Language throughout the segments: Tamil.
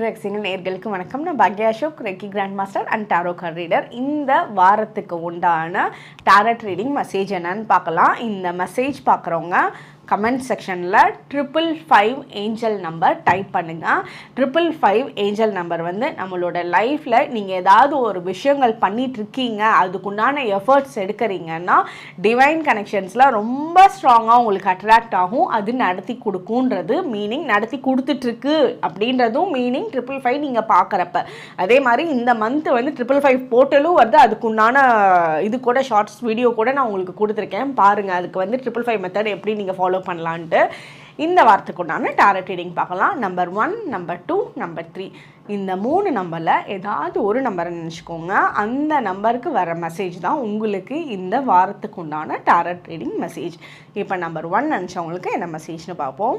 ஜோதிட நேர்களுக்கு வணக்கம். நான் Bhagya Ashok reiki grand master and tarot card reader இந்த வாரத்துக்கு உண்டான டாரட் ரீடிங் மெசேஜ் என்னன்னு பார்க்கலாம். இந்த மெசேஜ் பார்க்குறவங்க கமெண்ட் செக்ஷனில் triple five angel number type பண்ணுங்கள் ட்ரிபிள் ஃபைவ் ஏஞ்சல் நம்பர் வந்து நம்மளோட லைஃப்பில் நீங்கள் ஏதாவது ஒரு விஷயங்கள் பண்ணிகிட்ருக்கீங்க இருக்கீங்க அதுக்குண்டான எஃபர்ட்ஸ் எடுக்கிறீங்கன்னா டிவைன் கனெக்ஷன்ஸில் ரொம்ப ஸ்ட்ராங்காக உங்களுக்கு அட்ராக்ட் ஆகும். அது நடத்தி கொடுக்குன்றது மீனிங் நடத்தி கொடுத்துட்ருக்கு அப்படின்றதும் மீனிங் ட்ரிபிள் ஃபைவ் நீங்கள் பார்க்குறப்ப அதே மாதிரி இந்த மந்த் வந்து ட்ரிபிள் ஃபைவ் போர்ட்டலும் வந்து அதுக்குண்டான இது கூட ஷார்ட்ஸ் வீடியோ கூட நான் உங்களுக்கு கொடுத்துருக்கேன். பாருங்கள் அதுக்கு வந்து ட்ரிபிள் ஃபைவ் மெத்தட் எப்படி நீங்கள் ஃபாலோ பண்ணலான்ட்டு இந்த வாரத்துக்கு உண்டான டேரட் ரீடிங் பார்க்கலாம். Number one number two number three இந்த மூணு நம்பரில் ஏதாவது ஒரு நம்பரை நினச்சிக்கோங்க. அந்த நம்பருக்கு வர மெசேஜ் தான் உங்களுக்கு இந்த வாரத்துக்கு உண்டான டாரட் ரீடிங் மெசேஜ் இப்போ நம்பர் ஒன் நினச்சவங்களுக்கு என்ன மெசேஜ்னு பார்ப்போம்.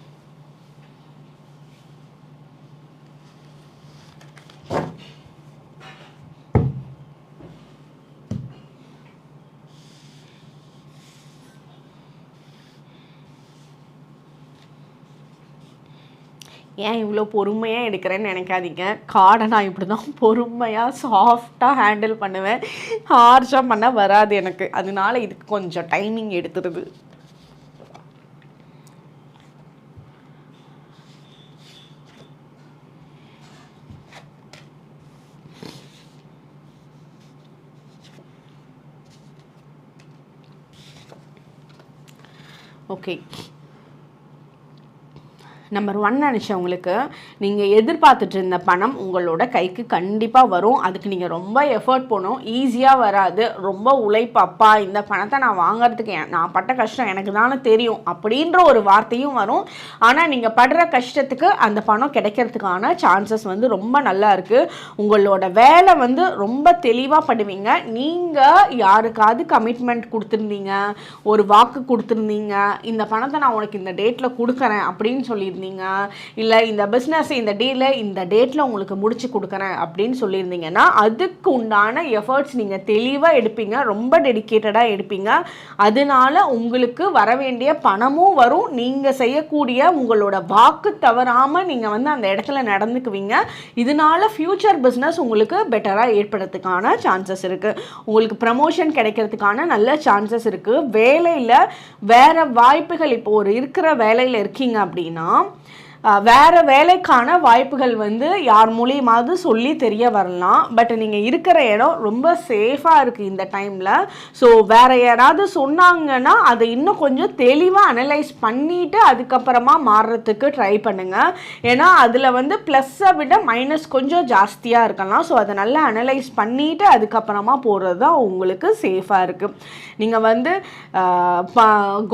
ஏன் இவ்வளோ பொறுமையாக எடுக்கிறேன்னு நினைக்காதீங்க. காடை நான் இப்படி தான் பொறுமையாக சாஃப்டாக ஹேண்டில் பண்ணுவேன் ஹார்ஷாக பண்ண வராது எனக்கு. அதனால இதுக்கு கொஞ்சம் டைமிங் எடுத்துருது ஓகே நம்பர் ஒன் நினச்சவங்களுக்கு நீங்கள் எதிர்பார்த்துட்டு இருந்த பணம் உங்களோட கைக்கு கண்டிப்பாக வரும். அதுக்கு நீங்கள் ரொம்ப எஃபர்ட் போகணும் ஈஸியாக வராது. ரொம்ப உழைப்பாப்பா இந்த பணத்தை நான் வாங்குறதுக்கு என்- நான் பட்ட கஷ்டம் எனக்கு தானே தெரியும் அப்படின்ற ஒரு வார்த்தையும் வரும். ஆனால் நீங்கள் படுற கஷ்டத்துக்கு அந்த பணம் கிடைக்கிறதுக்கான சான்சஸ் வந்து ரொம்ப நல்லா இருக்குது உங்களோட வேலை வந்து ரொம்ப தெளிவாக பண்ணுவீங்க. நீங்கள் யாருக்காவது கமிட்மெண்ட் கொடுத்துருந்தீங்க. ஒரு வாக்கு கொடுத்துருந்தீங்க. இந்த பணத்தை நான் உனக்கு இந்த டேட்டில் கொடுக்குறேன் அப்படின்னு சொல்லியிருந்தீங்க. இல்லை இந்த பிஸ்னஸ் இந்த டீலை இந்த டேட்டில் உங்களுக்கு முடிச்சு கொடுக்குறேன் அப்படின்னு சொல்லியிருந்தீங்கன்னா அதுக்கு உண்டான எஃபர்ட்ஸ் நீங்கள் தெளிவாக எடுப்பீங்க ரொம்ப டெடிக்கேட்டடாக எடுப்பீங்க. அதனால உங்களுக்கு வர வேண்டிய பணமும் வரும். நீங்கள் செய்யக்கூடிய உங்களோட வாக்கு தவறாமல் நீங்கள் வந்து அந்த இடத்துல நடந்துக்குவீங்க. இதனால ஃப்யூச்சர் பிஸ்னஸ் உங்களுக்கு பெட்டராக ஏற்படுறதுக்கான சான்சஸ் இருக்குது உங்களுக்கு ப்ரமோஷன் கிடைக்கிறதுக்கான நல்ல சான்சஸ் இருக்குது வேலையில் வேறு வாய்ப்புகள் இப்போ ஒரு இருக்கிற வேலையில் இருக்கீங்க அப்படின்னா வேறு வேலைக்கான வாய்ப்புகள் வந்து யார் மூலியமாவது சொல்லி தெரிய வரலாம். பட் நீங்கள் இருக்கிற இடம் ரொம்ப சேஃபாக இருக்குது இந்த டைமில் ஸோ வேற யாராவது சொன்னாங்கன்னா அதை இன்னும் கொஞ்சம் தெளிவாக அனலைஸ் பண்ணிவிட்டு அதுக்கப்புறமா மாறுறதுக்கு ட்ரை பண்ணுங்கள் ஏன்னா அதில் வந்து ப்ளஸ்ஸை விட மைனஸ் கொஞ்சம் ஜாஸ்தியாக இருக்கலாம். ஸோ அதை நல்லா அனலைஸ் பண்ணிவிட்டு அதுக்கப்புறமா போகிறது தான் உங்களுக்கு சேஃபாக இருக்குது நீங்கள் வந்து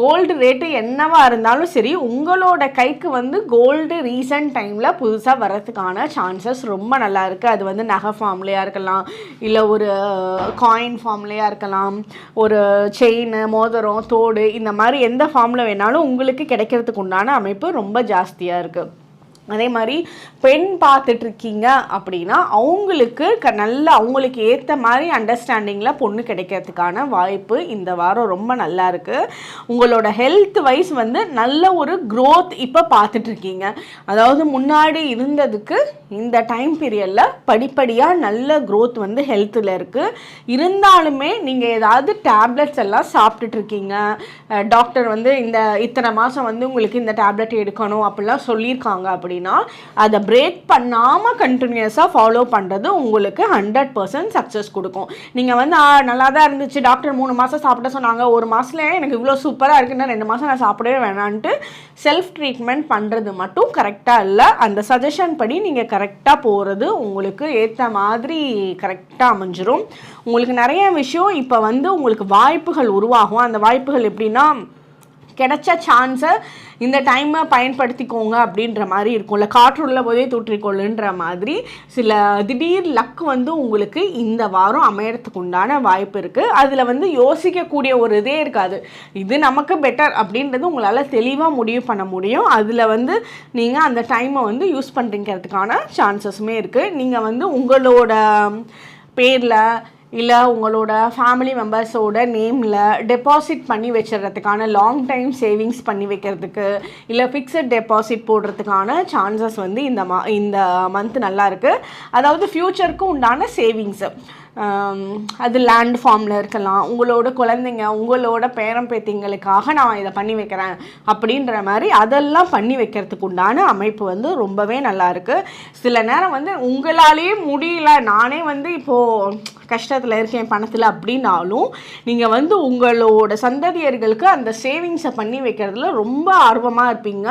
கோல்டு ரேட்டு என்னவாக இருந்தாலும் சரி உங்களோட கைக்கு வந்து கோல்டு ரீசன்ட் டைமில் புதுசாக வர்றதுக்கான சான்சஸ் ரொம்ப நல்லா இருக்குது அது வந்து நகை ஃபார்ம்லையாக இருக்கலாம் இல்லை ஒரு காயின் ஃபார்ம்லையாக இருக்கலாம் ஒரு செயின் மோதிரம் தோடு இந்த மாதிரி எந்த ஃபார்மில் வேணாலும் உங்களுக்கு கிடைக்கிறதுக்கு உண்டான அமைப்பு ரொம்ப ஜாஸ்தியாக இருக்குது அதே மாதிரி பெண் பார்த்துட்ருக்கீங்க அப்படின்னா அவங்களுக்கு க நல்ல அவங்களுக்கு ஏற்ற மாதிரி அண்டர்ஸ்டாண்டிங்கில் பொண்ணு கிடைக்கிறதுக்கான வாய்ப்பு இந்த வாரம் ரொம்ப நல்லா இருக்குது உங்களோட ஹெல்த் வைஸ் வந்து நல்ல ஒரு க்ரோத் இப்போ பார்த்துட்ருக்கீங்க. அதாவது முன்னாடி இருந்ததுக்கு இந்த டைம் பீரியடில் படிப்படியாக நல்ல க்ரோத் வந்து ஹெல்த்தில் இருக்குது இருந்தாலுமே நீங்கள் ஏதாவது டேப்லெட்ஸ் எல்லாம் சாப்பிட்டுட்ருக்கீங்க. டாக்டர் வந்து இந்த இத்தனை மாதம் வந்து உங்களுக்கு இந்த டேப்லெட் எடுக்கணும் அப்படிலாம் சொல்லியிருக்காங்க அப்படி அப்படின்னா அதை பிரேக் பண்ணாமல் கண்டினியூஸாக ஃபாலோ பண்ணுறது உங்களுக்கு ஹண்ட்ரட் பர்சன்ட் சக்ஸஸ் கொடுக்கும். நீங்கள் வந்து நல்லா தான் இருந்துச்சு டாக்டர் மூணு மாதம் சாப்பிட சொன்னாங்க ஒரு மாதத்துல எனக்கு இவ்வளோ சூப்பராக இருக்குன்னா ரெண்டு மாதம் நான் சாப்பிடவே வேணான்ட்டு செல்ஃப் ட்ரீட்மெண்ட் பண்ணுறது மட்டும் கரெக்டாக இல்லை. அந்த சஜஷன் படி நீங்கள் கரெக்டாக போகிறது உங்களுக்கு ஏற்ற மாதிரி கரெக்டாக அமைஞ்சிரும். உங்களுக்கு நிறைய விஷயம் இப்போ வந்து உங்களுக்கு வாய்ப்புகள் உருவாகும். அந்த வாய்ப்புகள் எப்படின்னா கிடைச்ச சான்ஸை இந்த டைமை பயன்படுத்திக்கோங்க அப்படின்ற மாதிரி இருக்கும்ல. காற்றுள்ள போதே தூற்றிக்கொள்ளுன்ற மாதிரி சில திடீர் லக் வந்து உங்களுக்கு இந்த வாரம் அமையறதுக்கு உண்டான வாய்ப்பு இருக்குது அதில் வந்து யோசிக்கக்கூடிய ஒரு இதே இருக்காது. இது நமக்கு பெட்டர் அப்படின்றது உங்களால் தெளிவாக முடிவு பண்ண முடியும். அதில் வந்து நீங்கள் அந்த டைமை வந்து யூஸ் பண்ணுறதுக்கான சான்சஸுமே இருக்குது நீங்கள் வந்து உங்களோட பேரில் இல்லை உங்களோட ஃபேமிலி மெம்பர்ஸோட நேமில் டெபாசிட் பண்ணி வச்சிடறதுக்கான லாங் டைம் சேவிங்ஸ் பண்ணி வைக்கிறதுக்கு இல்லை ஃபிக்ஸட் டெபாசிட் போடுறதுக்கான சான்சஸ் வந்து இந்த மா இந்த மந்த் நல்லா இருக்குது அதாவது ஃப்யூச்சருக்கு உண்டான சேவிங்ஸு அது லேண்ட் ஃபார்மில் இருக்கலாம். உங்களோட குழந்தைங்க உங்களோட பேரம் பேத்திங்களுக்காக நான் இதை பண்ணி வைக்கிறேன் அப்படின்ற மாதிரி அதெல்லாம் பண்ணி வைக்கிறதுக்கு உண்டான அமைப்பு வந்து ரொம்பவே நல்லாயிருக்கு சில நேரம் வந்து உங்களாலேயே முடியல நானே வந்து இப்போது கஷ்டத்தில் இருக்கேன் பணத்தில் அப்படின்னாலும் நீங்கள் வந்து உங்களோட சந்ததியர்களுக்கு அந்த சேவிங்ஸை பண்ணி வைக்கிறதுல ரொம்ப ஆர்வமாக இருப்பீங்க.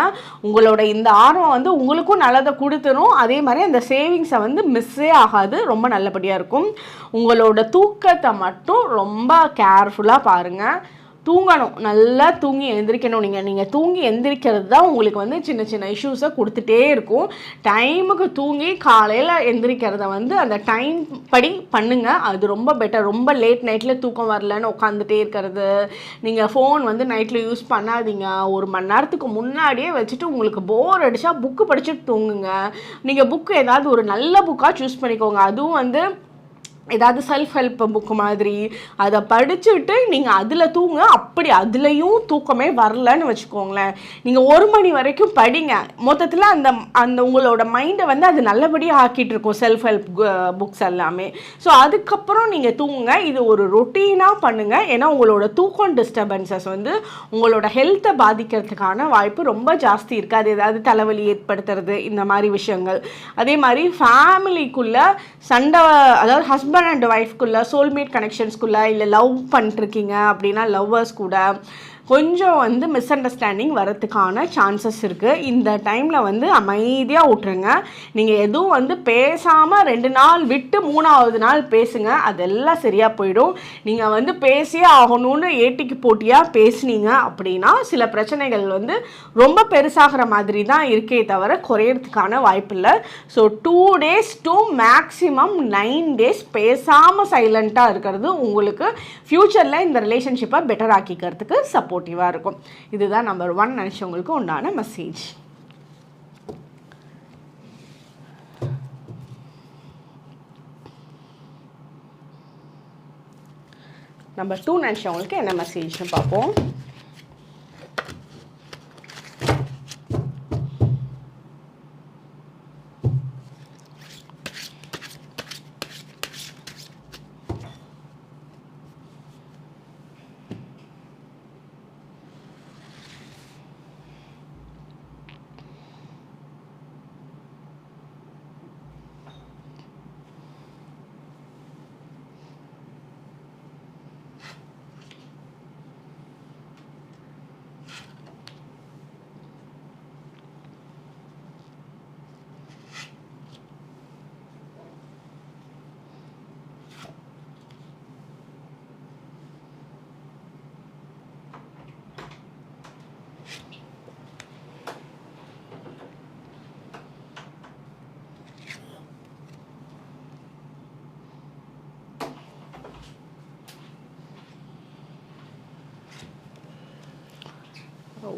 உங்களோட இந்த ஆர்வம் வந்து உங்களுக்கும் நல்லதை கொடுத்துரும். அதே மாதிரி அந்த சேவிங்ஸை வந்து மிஸ்ஸே ஆகாது. ரொம்ப நல்லபடியாக இருக்கும். உங்களோட தூக்கத்தை மட்டும் ரொம்ப கேர்ஃபுல்லாக பாருங்கள் தூங்கணும். நல்லா தூங்கி எந்திரிக்கணும் நீங்கள் நீங்கள் தூங்கி எந்திரிக்கிறது தான் உங்களுக்கு வந்து சின்ன சின்ன இஷ்யூஸை கொடுத்துட்டே இருக்கும். டைமுக்கு தூங்கி காலையில் எந்திரிக்கிறத வந்து அந்த டைம் படி பண்ணுங்கள் அது ரொம்ப பெட்டர் ரொம்ப லேட் நைட்டில் தூக்கம் வரலன்னு உட்காந்துட்டே இருக்கிறது. நீங்கள் ஃபோன் வந்து நைட்டில் யூஸ் பண்ணாதீங்க. ஒரு மணி நேரத்துக்கு முன்னாடியே வச்சுட்டு உங்களுக்கு போர் அடித்தா புக்கு படிச்சுட்டு தூங்குங்க. நீங்கள் புக்கு ஏதாவது ஒரு நல்ல புக்காக சூஸ் பண்ணிக்கோங்க. அதுவும் வந்து ஏதாவது செல்ஃப் ஹெல்ப் புக்கு மாதிரி அதை படிச்சுட்டு நீங்கள் அதில் தூங்க அப்படி அதுலேயும் தூக்கமே வரலன்னு வச்சுக்கோங்களேன். நீங்கள் ஒரு மணி வரைக்கும் படிங்க. மொத்தத்தில் அந்த அந்த உங்களோட மைண்டை வந்து அது நல்லபடியாக ஆக்கிட்டு இருக்கும் செல்ஃப் ஹெல்ப் புக்ஸ் எல்லாமே. ஸோ அதுக்கப்புறம் நீங்கள் தூங்குங்க. இது ஒரு ரொட்டீனாக பண்ணுங்கள் ஏன்னா உங்களோட தூக்கம் டிஸ்டர்பன்சஸ் வந்து உங்களோட ஹெல்த்தை பாதிக்கிறதுக்கான வாய்ப்பு ரொம்ப ஜாஸ்தி இருக்குது அது ஏதாவது தலைவலி ஏற்படுத்துறது இந்த மாதிரி விஷயங்கள். அதே மாதிரி ஃபேமிலிக்குள்ளே சண்டை அதாவது ஹஸ்பண்ட் ஹஸ்பண்ட் அண்ட் ஒய்ஃப்குள்ளே சோல்மேட் கனெக்ஷன்ஸ்குள்ளே இல்லை லவ் பண்ணிட்டுருக்கீங்க அப்படின்னா லவ்வர்ஸ் கூட கொஞ்சம் வந்து மிஸ் அண்டர்ஸ்டாண்டிங் வரத்துக்கான சான்சஸ் இருக்குது இந்த டைமில் வந்து அமைதியாக விட்ருங்க நீங்கள் எதுவும் வந்து பேசாமல் ரெண்டு நாள் விட்டு மூணாவது நாள் பேசுங்க. அதெல்லாம் சரியாக போயிடும். நீங்கள் வந்து பேசியே ஆகணும்னு ஏட்டிக்கு போட்டியாக பேசுனீங்க அப்படின்னா சில பிரச்சனைகள் வந்து ரொம்ப பெருசாகிற மாதிரி தான் இருக்கே தவிர குறையிறதுக்கான வாய்ப்பு இல்லை. So two days two maximum nine days பேசாமல் சைலண்ட்டாக இருக்கிறது உங்களுக்கு ஃப்யூச்சரில் இந்த ரிலேஷன்ஷிப்பை பெட்டர் ஆக்கிக்கிறதுக்கு சப்போர்ட் சப்போர்ட்டிவாக இருக்கும். இதுதான் நம்பர் ஒன் நினச்சவங்களுக்கு உண்டான மெசேஜ் நம்பர் டூ நினச்சவங்களுக்கு என்ன மெசேஜ்னு பார்ப்போம்.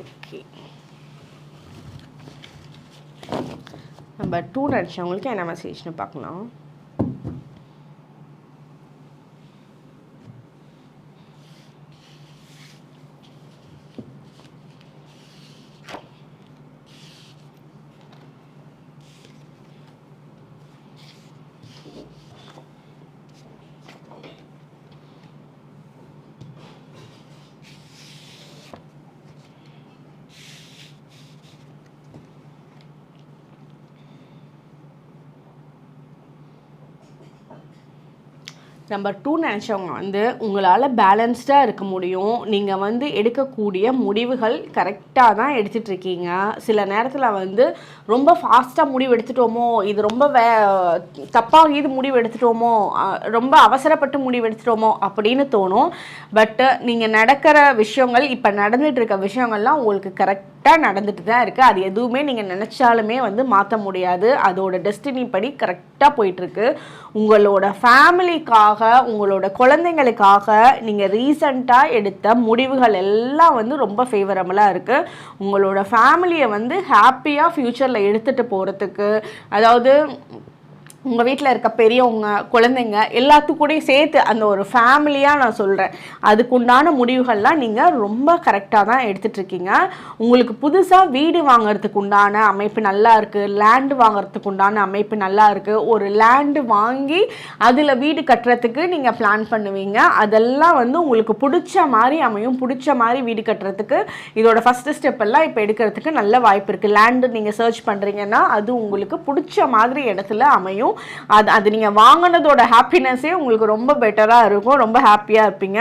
ஓகே நம்பர் டூ நினச்சவங்களுக்கு என்ன மெசேஜ்னு பார்க்கலாம். நம்பர் டூ நினச்சவங்க வந்து உங்களால் பேலன்ஸ்டாக இருக்க முடியும். நீங்கள் வந்து எடுக்கக்கூடிய முடிவுகள் கரெக்டாக தான் எடுத்துகிட்ருக்கீங்க சில நேரத்தில் வந்து ரொம்ப ஃபாஸ்ட்டாக முடிவு எடுத்துட்டோமோ இது ரொம்ப வே தப்பாக இது முடிவு எடுத்துட்டோமோ ரொம்ப அவசரப்பட்டு முடிவு எடுத்துட்டோமோ அப்படின்னு தோணும். பட்டு நீங்கள் நடக்கிற விஷயங்கள் இப்போ நடந்துகிட்ருக்க விஷயங்கள்லாம் உங்களுக்கு கரெக்ட் கரெக்டாக நடந்துட்டு தான் இருக்குது அது எதுவுமே நீங்கள் நினச்சாலுமே வந்து மாற்ற முடியாது. அதோட டெஸ்டினி படி கரெக்டாக போயிட்டுருக்கு உங்களோட ஃபேமிலிக்காக உங்களோட குழந்தைங்களுக்காக நீங்கள் ரீசண்டாக எடுத்த முடிவுகள் எல்லாம் வந்து ரொம்ப ஃபேவரபுளாக இருக்குது உங்களோட ஃபேமிலியை வந்து ஹாப்பியாக ஃப்யூச்சரில் எடுத்துகிட்டு போகிறதுக்கு அதாவது உங்கள் வீட்டில் இருக்க பெரியவங்க குழந்தைங்க எல்லாத்துக்கூடையும் சேர்த்து அந்த ஒரு ஃபேமிலியாக நான் சொல்கிறேன் அதுக்குண்டான முடிவுகள்லாம் நீங்கள் ரொம்ப கரெக்டாக தான் எடுத்துகிட்டு இருக்கீங்க உங்களுக்கு புதுசாக வீடு வாங்குறதுக்கு உண்டான அமைப்பு நல்லா இருக்குது லேண்டு வாங்குறதுக்கு உண்டான அமைப்பு நல்லா இருக்குது ஒரு லேண்டு வாங்கி அதில் வீடு கட்டுறதுக்கு நீங்கள் பிளான் பண்ணுவீங்க. அதெல்லாம் வந்து உங்களுக்கு பிடிச்ச மாதிரி அமையும். பிடிச்ச மாதிரி வீடு கட்டுறதுக்கு இதோட ஃபஸ்ட்டு ஸ்டெப் எல்லாம் இப்போ எடுக்கிறதுக்கு நல்ல வாய்ப்பு இருக்குது லேண்டு நீங்கள் சர்ச் பண்ணுறீங்கன்னா அது உங்களுக்கு பிடிச்ச மாதிரி இடத்துல அமையும். அது அது நீங்கள் வாங்கினதோட ஹாப்பினஸ்ஸே உங்களுக்கு ரொம்ப பெட்டராக இருக்கும் ரொம்ப ஹாப்பியாக இருப்பீங்க.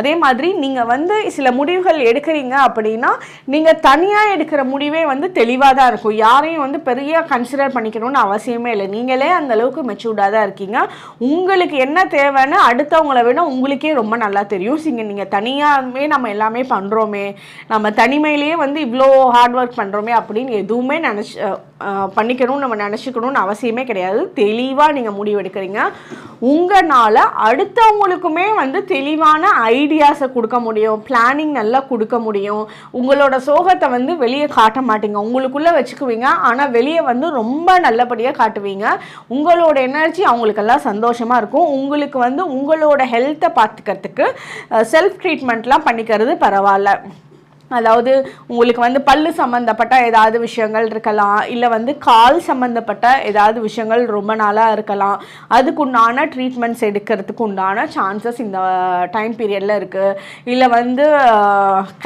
அதே மாதிரி நீங்கள் வந்து சில முடிவுகள் எடுக்கிறீங்க அப்படின்னா நீங்கள் தனியாக எடுக்கிற முடிவே வந்து தெளிவாக தான் இருக்கும். யாரையும் வந்து பெரிய கன்சிடர் பண்ணிக்கணும்னு அவசியமே இல்லை. நீங்களே அந்த அளவுக்கு மெச்சூர்டாக தான் இருக்கீங்க. உங்களுக்கு என்ன தேவைன்னு அடுத்தவங்களை விட உங்களுக்கே ரொம்ப நல்லா தெரியும். சிங்க நீங்கள் தனியாகவே நம்ம எல்லாமே பண்ணுறோமே நம்ம தனிமையிலேயே வந்து இவ்வளோ ஹார்ட் ஒர்க் பண்ணுறோமே அப்படின்னு எதுவுமே நினச்சி பண்ணிக்கணும்னு நம்ம நினச்சிக்கணும்னு அவசியமே கிடையாது. தெளிவாக நீங்கள் முடிவெடுக்கிறீங்க. உங்களால் அடுத்தவங்களுக்குமே வந்து தெளிவான ஐடியாஸை கொடுக்க முடியும். பிளானிங் நல்லா கொடுக்க முடியும். உங்களோட சோகத்தை வந்து வெளியே காட்ட மாட்டீங்க. உங்களுக்குள்ளே வச்சுக்குவீங்க. ஆனால் வெளியே வந்து ரொம்ப நல்லபடியாக காட்டுவீங்க. உங்களோட எனர்ஜி அவங்களுக்கெல்லாம் சந்தோஷமாக இருக்கும். உங்களுக்கு வந்து உங்களோட ஹெல்த்தை பார்த்துக்கிறதுக்கு செல்ஃப் ட்ரீட்மெண்ட்லாம் பண்ணிக்கிறது பரவாயில்ல. அதாவது உங்களுக்கு வந்து பல்லு சம்மந்தப்பட்ட ஏதாவது விஷயங்கள் இருக்கலாம் இல்லை வந்து கால் சம்மந்தப்பட்ட ஏதாவது விஷயங்கள் ரொம்ப நாளாக இருக்கலாம். அதுக்குண்டான ட்ரீட்மெண்ட்ஸ் எடுக்கிறதுக்கு உண்டான சான்சஸ் இந்த டைம் பீரியடில் இருக்குது இல்லை வந்து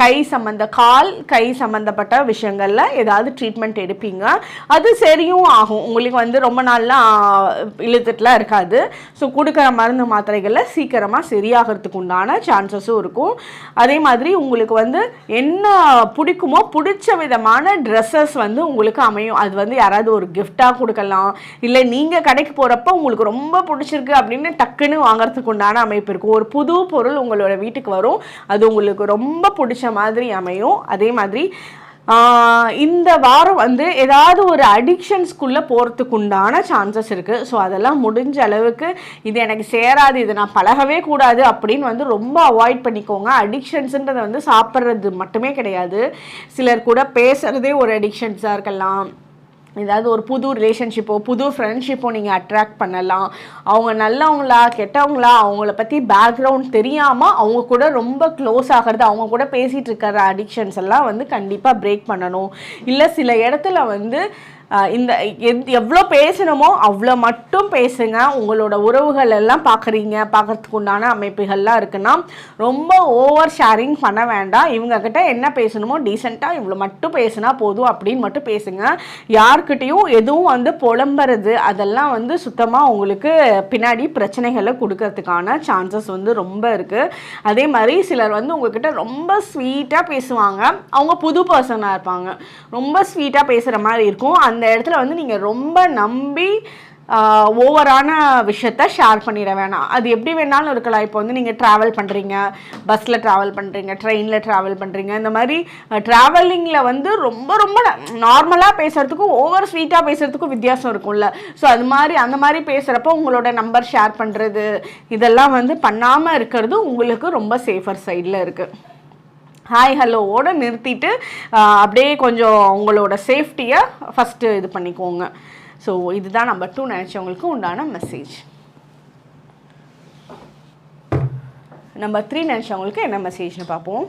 கை சம்மந்த கால் கை சம்மந்தப்பட்ட விஷயங்களில் ஏதாவது ட்ரீட்மெண்ட் எடுப்பீங்க. அது சரியும் ஆகும். உங்களுக்கு வந்து ரொம்ப நாள்லாம் இழுத்துட்டுலாம் இருக்காது. ஸோ கொடுக்குற மருந்து மாத்திரைகளில் சீக்கிரமாக சரியாகிறதுக்கு உண்டான சான்சஸும் இருக்கும். அதே மாதிரி உங்களுக்கு வந்து என்ன என்ன பிடிக்குமோ பிடிச்ச விதமான ட்ரெஸ்ஸஸ் வந்து உங்களுக்கு அமையும். அது வந்து யாராவது ஒரு கிஃப்டாக கொடுக்கலாம். இல்லை நீங்கள் கடைக்கு போகிறப்ப உங்களுக்கு ரொம்ப பிடிச்சிருக்கு அப்படின்னு டக்குன்னு வாங்குறதுக்கு உண்டான அமைப்பு இருக்கும். ஒரு புது பொருள் உங்களோட வீட்டுக்கு வரும். அது உங்களுக்கு ரொம்ப பிடிச்ச மாதிரி அமையும். அதே மாதிரி இந்த வாரம் வந்து ஏதாவது ஒரு அடிக்ஷன்ஸ்குள்ளே போகிறதுக்கு உண்டான சான்சஸ் இருக்குது ஸோ அதெல்லாம் முடிஞ்ச அளவுக்கு இது எனக்கு சேராது இது நான் பழகவே கூடாது அப்படின்னு வந்து ரொம்ப அவாய்ட் பண்ணிக்கோங்க. அடிக்ஷன்ஸுன்றதை வந்து சாப்பிட்றது மட்டுமே கிடையாது. சிலர் கூட பேசுகிறதே ஒரு அடிக்ஷன்ஸாக இருக்கலாம். ஏதாவது ஒரு புது ரிலேஷன்ஷிப்போ புது ஃப்ரெண்ட்ஷிப்போ நீங்கள் அட்ராக்ட் பண்ணலாம். அவங்க நல்லவங்களா கெட்டவங்களா அவங்கள பற்றி பேக்ரவுண்ட் தெரியாமல் அவங்க கூட ரொம்ப க்ளோஸ் ஆகிறது அவங்க கூட பேசிகிட்டு இருக்கிற அடிக்ஷன்ஸ் எல்லாம் வந்து கண்டிப்பாக பிரேக் பண்ணணும். இல்லை சில இடத்துல வந்து இந்த எவ்வளோ பேசணுமோ அவ்வளோ மட்டும் பேசுங்க. உங்களோட உறவுகள் எல்லாம் பார்க்குறீங்க பார்க்கறதுக்கு உண்டான அமைப்புகள்லாம் இருக்குன்னா ரொம்ப ஓவர் ஷேரிங் பண்ண வேண்டாம். இவங்கக்கிட்ட என்ன பேசணுமோ டீசெண்டாக இவ்வளோ மட்டும் பேசினா போதும் அப்படின்னு மட்டும் பேசுங்க. யார்கிட்டயும் எதுவும் வந்து புலம்புறது அதெல்லாம் வந்து சுத்தமாக உங்களுக்கு பின்னாடி பிரச்சனைகளை கொடுக்கறதுக்கான சான்சஸ் வந்து ரொம்ப இருக்குது அதே மாதிரி சிலர் வந்து உங்ககிட்ட ரொம்ப ஸ்வீட்டாக பேசுவாங்க. அவங்க புது பர்சனாக இருப்பாங்க. ரொம்ப ஸ்வீட்டாக பேசுகிற மாதிரி இருக்கும். அந்த இடத்துல வந்து நீங்கள் ரொம்ப நம்பி ஓவரான விஷயத்த ஷேர் பண்ணிட வேணாம். அது எப்படி வேணாலும் இருக்கலாம். இப்போ வந்து நீங்கள் ட்ராவல் பண்ணுறீங்க பஸ்ஸில் ட்ராவல் பண்ணுறீங்க ட்ரெயினில் ட்ராவல் பண்ணுறீங்க இந்த மாதிரி ட்ராவலிங்கில் வந்து ரொம்ப ரொம்ப நார்மலாக பேசுகிறதுக்கும் ஓவர் ஸ்வீட்டாக பேசுகிறதுக்கும் வித்தியாசம் இருக்கும்ல. ஸோ அது மாதிரி அந்த மாதிரி பேசுகிறப்போ உங்களோட நம்பர் ஷேர் பண்ணுறது இதெல்லாம் வந்து பண்ணாமல் இருக்கிறது உங்களுக்கு ரொம்ப சேஃபர் சைடில் இருக்குது ஹாய் ஹலோவோடு நிறுத்திட்டு அப்படியே கொஞ்சம் உங்களோட சேஃப்டியை ஃபஸ்ட்டு இது பண்ணிக்கோங்க. ஸோ இதுதான் நம்பர் டூ நினச்சவங்களுக்கு உண்டான மெசேஜ் நம்பர் த்ரீ நினச்சவங்களுக்கு என்ன மெசேஜ்னு பார்ப்போம்.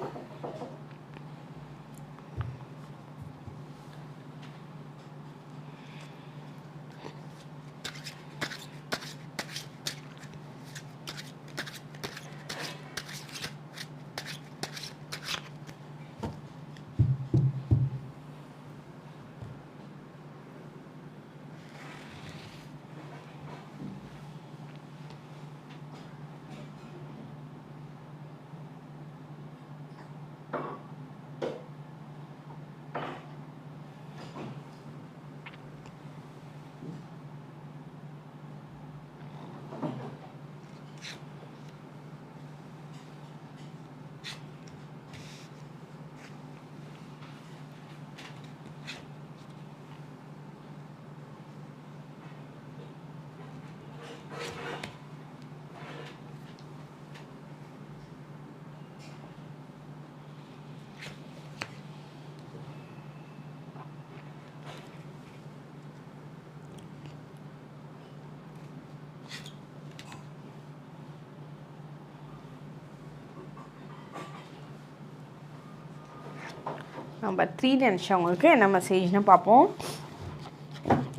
நம்பர் த்ரீ நினச்சவங்களுக்கு என்ன மெசேஜ்னு பார்ப்போம்.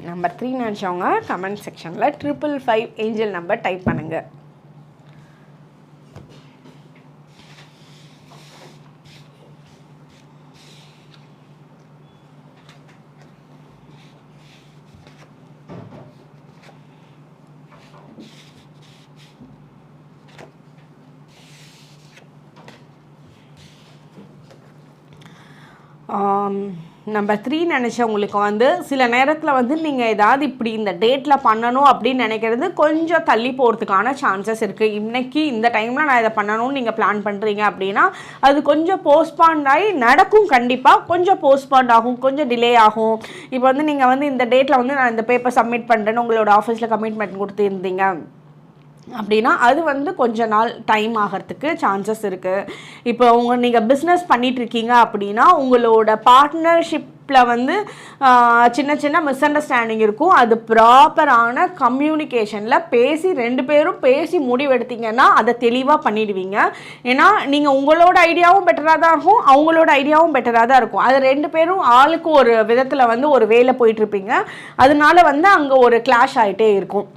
நம்பர் த்ரீ நினச்சவங்க கமெண்ட் செக்ஷனில் triple five angel number type பண்ணுங்கள் நம்பர் த்ரீ நினச்சவங்களுக்கு வந்து சில நேரத்தில் வந்து நீங்கள் ஏதாவது இப்படி இந்த டேட்டில் பண்ணணும் அப்படின்னு நினைக்கிறது கொஞ்சம் தள்ளி போகிறதுக்கான சான்சஸ் இருக்குது இன்னைக்கு இந்த டைமில் நான் இதை பண்ணணும்னு நீங்கள் பிளான் பண்ணுறீங்க அப்படின்னா அது கொஞ்சம் போஸ்ட்பாண்ட் ஆகி நடக்கும் கண்டிப்பாக கொஞ்சம் போஸ்ட்பாண்ட் ஆகும் கொஞ்சம் டிலே ஆகும். இப்போ வந்து நீங்கள் வந்து இந்த டேட்டில் வந்து நான் இந்த பேப்பர் சப்மிட் பண்ணுறேன்னு உங்களோட ஆஃபீஸில் கமிட்மெண்ட் கொடுத்துருந்தீங்க. அப்படின்னா அது வந்து கொஞ்ச நாள் டைம் ஆகிறதுக்கு சான்சஸ் இருக்குது இப்போ உங்க நீங்கள் பிஸ்னஸ் பண்ணிகிட்ருக்கீங்க அப்படின்னா உங்களோட பார்ட்னர்ஷிப்பில் வந்து சின்ன சின்ன மிஸ் அண்டர்ஸ்டாண்டிங் இருக்கும். அது ப்ராப்பரான கம்யூனிகேஷனில் பேசி ரெண்டு பேரும் பேசி முடிவெடுத்தீங்கன்னா அதை தெளிவாக பண்ணிடுவீங்க. ஏன்னா நீங்கள் உங்களோட ஐடியாவும் பெட்டராக தான் இருக்கும் அவங்களோட ஐடியாவும் பெட்டராக தான் இருக்கும். அது ரெண்டு பேரும் ஆளுக்கு ஒரு விதத்தில் வந்து ஒரு வேலை போயிட்டுருப்பீங்க. அதனால வந்து அங்கே ஒரு கிளாஷ் ஆகிட்டே இருக்கும்.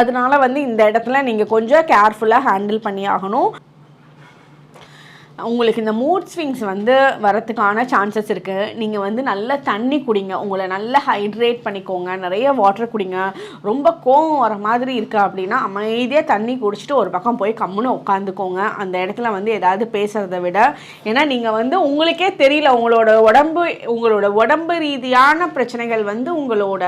அதனால வந்து இந்த இடத்துல நீங்கள் கொஞ்சம் கேர்ஃபுல்லாக ஹேண்டில் பண்ணி ஆகணும். உங்களுக்கு இந்த மூட் ஸ்விங்ஸ் வந்து வரத்துக்கான சான்சஸ் இருக்குது நீங்கள் வந்து நல்ல தண்ணி குடிங்க. உங்களை நல்லா ஹைட்ரேட் பண்ணிக்கோங்க. நிறைய வாட்டர் குடிங்க. ரொம்ப கோவம் வர மாதிரி இருக்குது அப்படின்னா அமைதியாக தண்ணி குடிச்சிட்டு ஒரு பக்கம் போய் கம்முன்னு உட்காந்துக்கோங்க. அந்த இடத்துல வந்து ஏதாவது பேசுகிறத விட. ஏன்னா நீங்கள் வந்து உங்களுக்கே தெரியல. உங்களோட உடம்பு உங்களோட உடம்பு ரீதியான பிரச்சனைகள் வந்து உங்களோட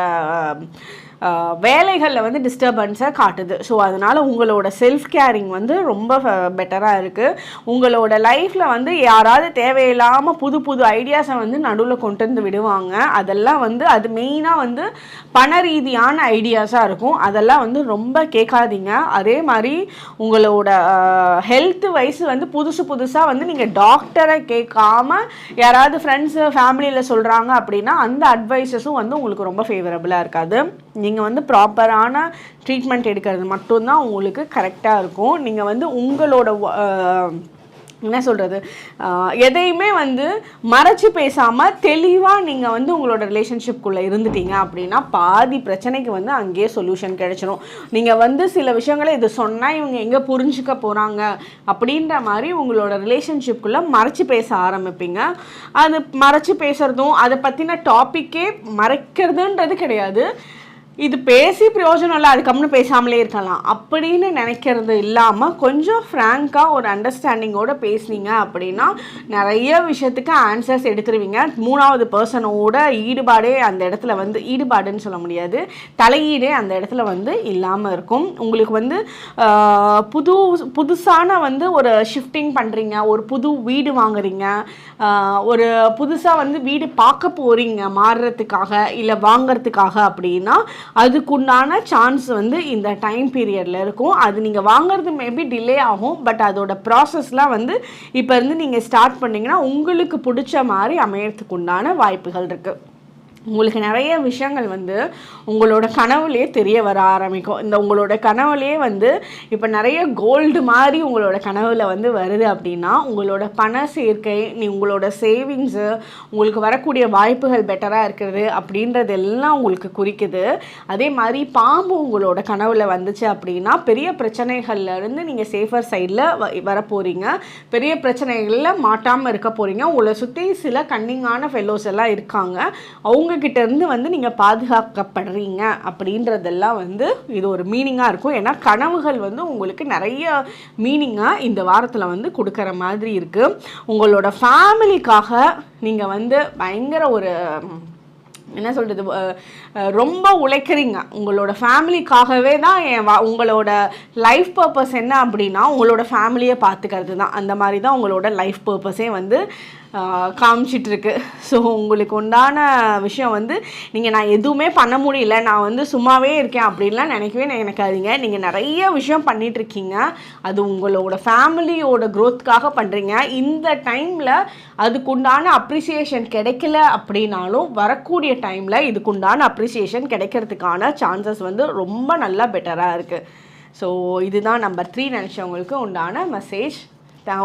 வேலைகளில் வந்து டிஸ்டர்பன்ஸை காட்டுது. ஸோ அதனால் உங்களோட செல்ஃப் கேரிங் வந்து ரொம்ப பெட்டராக இருக்குது உங்களோட லைஃப்பில் வந்து யாராவது தேவையில்லாமல் புது புது ஐடியாஸை வந்து நடுவில் கொண்டு வந்து விடுவாங்க. அதெல்லாம் வந்து அது மெயினாக வந்து பண ரீதியான ஐடியாஸாக இருக்கும். அதெல்லாம் வந்து ரொம்ப கேட்காதீங்க. அதே மாதிரி உங்களோட ஹெல்த் வைஸ் வந்து புதுசு புதுசாக வந்து நீங்கள் டாக்டரை கேட்காம யாராவது ஃப்ரெண்ட்ஸு ஃபேமிலியில் சொல்கிறாங்க அப்படின்னா அந்த அட்வைஸஸும் வந்து உங்களுக்கு ரொம்ப ஃபேவரபுளாக இருக்காது. நீங்கள் வந்து ப்ராப்பரான ட்ரீட்மெண்ட் எடுக்கிறது மட்டும்தான் உங்களுக்கு கரெக்டாக இருக்கும். நீங்கள் வந்து உங்களோட என்ன சொல்கிறது எதையுமே வந்து மறைச்சு பேசாமல் தெளிவாக நீங்கள் வந்து உங்களோட ரிலேஷன்ஷிப்குள்ளே இருந்துட்டீங்க அப்படின்னா பாதி பிரச்சனைக்கு வந்து அங்கேயே சொல்யூஷன் கிடைச்சிடும் நீங்கள் வந்து சில விஷயங்களை இது சொன்னால் இவங்க எங்கே புரிஞ்சுக்க போகிறாங்க அப்படின்ற மாதிரி உங்களோட ரிலேஷன்ஷிப்குள்ளே மறைச்சு பேச ஆரம்பிப்பீங்க. அது மறைச்சு பேசுகிறதும் அதை பற்றின டாப்பிக்கே மறைக்கிறதுன்றது கிடையாது. இது பேசி பிரயோஜனம் இல்லை அதுக்கப்புறம் பேசாமலே இருக்கலாம். அப்படின்னு நினைக்கிறது இல்லாமல் கொஞ்சம் ஃப்ராங்காக ஒரு அண்டர்ஸ்டாண்டிங்கோட பேசுனீங்க அப்படின்னா நிறைய விஷயத்துக்கு ஆன்சர்ஸ் எடுத்துருவீங்க. மூணாவது பர்சனோட ஈடுபாடே அந்த இடத்துல வந்து ஈடுபாடுன்னு சொல்ல முடியாது. தலையீடே அந்த இடத்துல வந்து இல்லாமல் இருக்கும். உங்களுக்கு வந்து புது புதுசான வந்து ஒரு ஷிஃப்டிங் பண்ணுறீங்க ஒரு புது வீடு வாங்குறீங்க ஒரு புதுசாக வந்து வீடு பார்க்க போகிறீங்க மாறுறதுக்காக இல்லை வாங்கிறதுக்காக அப்படின்னா அதுக்குண்டான சான்ஸ் வந்து இந்த டைம் பீரியடில் இருக்கும். அது நீங்கள் வாங்குறது மேபி டிலே ஆகும் பட் அதோட ப்ராசஸ்லாம் வந்து இப்போ இருந்து நீங்கள் ஸ்டார்ட் பண்ணிங்கன்னா உங்களுக்கு பிடிச்ச மாதிரி அமையறதுக்கு உண்டான வாய்ப்புகள் இருக்குது உங்களுக்கு நிறைய விஷயங்கள் வந்து உங்களோட கனவுலேயே தெரிய வர ஆரம்பிக்கும். இந்த உங்களோட கனவுலேயே வந்து இப்போ நிறைய கோல்டு மாதிரி உங்களோட கனவில் வந்து வருது அப்படின்னா உங்களோட பண சேர்க்கை நீ உங்களோட சேவிங்ஸு உங்களுக்கு வரக்கூடிய வாய்ப்புகள் பெட்டராக இருக்கிறது அப்படின்றது எல்லாம் உங்களுக்கு குறிக்குது. அதே மாதிரி பாம்பு உங்களோட கனவில் வந்துச்சு அப்படின்னா பெரிய பிரச்சனைகள்லேருந்து நீங்கள் சேஃபர் சைடில் வர போகிறீங்க பெரிய பிரச்சனைகளில் மாட்டாமல் இருக்க போகிறீங்க உங்களை சுற்றி சில கன்னிங்கான ஃபெல்லோஸ் எல்லாம் இருக்காங்க. அவங்க இவங்கக்கிட்டேருந்து வந்து நீங்கள் பாதுகாக்கப்படுறீங்க அப்படின்றதெல்லாம் வந்து இது ஒரு மீனிங்காக இருக்கும். ஏன்னா கனவுகள் வந்து உங்களுக்கு நிறைய மீனிங்காக இந்த வாரத்தில் வந்து கொடுக்குற மாதிரி இருக்குது உங்களோட ஃபேமிலிக்காக நீங்கள் வந்து பயங்கர ஒரு என்ன சொல்கிறது ரொம்ப உழைக்கிறீங்க. உங்களோட ஃபேமிலிக்காகவே தான் என் வா உங்களோட லைஃப் பர்பஸ் என்ன அப்படின்னா உங்களோட ஃபேமிலியை பார்த்துக்கிறது தான். அந்த மாதிரி தான் உங்களோட லைஃப் பர்பஸே வந்து காமிச்சிட்ருக்கு. ஸோ உங்களுக்கு உண்டான விஷயம் வந்து நீங்கள் நான் எதுவுமே பண்ண முடியல. நான் வந்து சும்மாவே இருக்கேன் அப்படின்லாம் நினைக்கவே நினைக்காதீங்க. நீங்கள் நிறைய விஷயம் பண்ணிகிட்ருக்கீங்க அது உங்களோட ஃபேமிலியோட க்ரோத்துக்காக பண்ணுறீங்க இந்த டைமில் அதுக்குண்டான அப்ரிசியேஷன் கிடைக்கல அப்படின்னாலும் வரக்கூடிய டைமில் இதுக்குண்டான அப்ரிசியேஷன் கிடைக்கிறதுக்கான சான்சஸ் வந்து ரொம்ப நல்லா பெட்டராக இருக்குது ஸோ இதுதான் நம்பர் த்ரீ நினச்சவங்களுக்கு உண்டான மெசேஜ்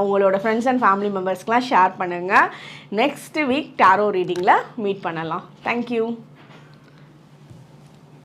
உங்களோட ஃப்ரெண்ட்ஸ் அண்ட் ஃபேமிலி மெம்பர்ஸ்க்கெலாம் ஷேர் பண்ணுங்கள் நெக்ஸ்ட் வீக் டேரோ ரீடிங்கில் மீட் பண்ணலாம். Thank you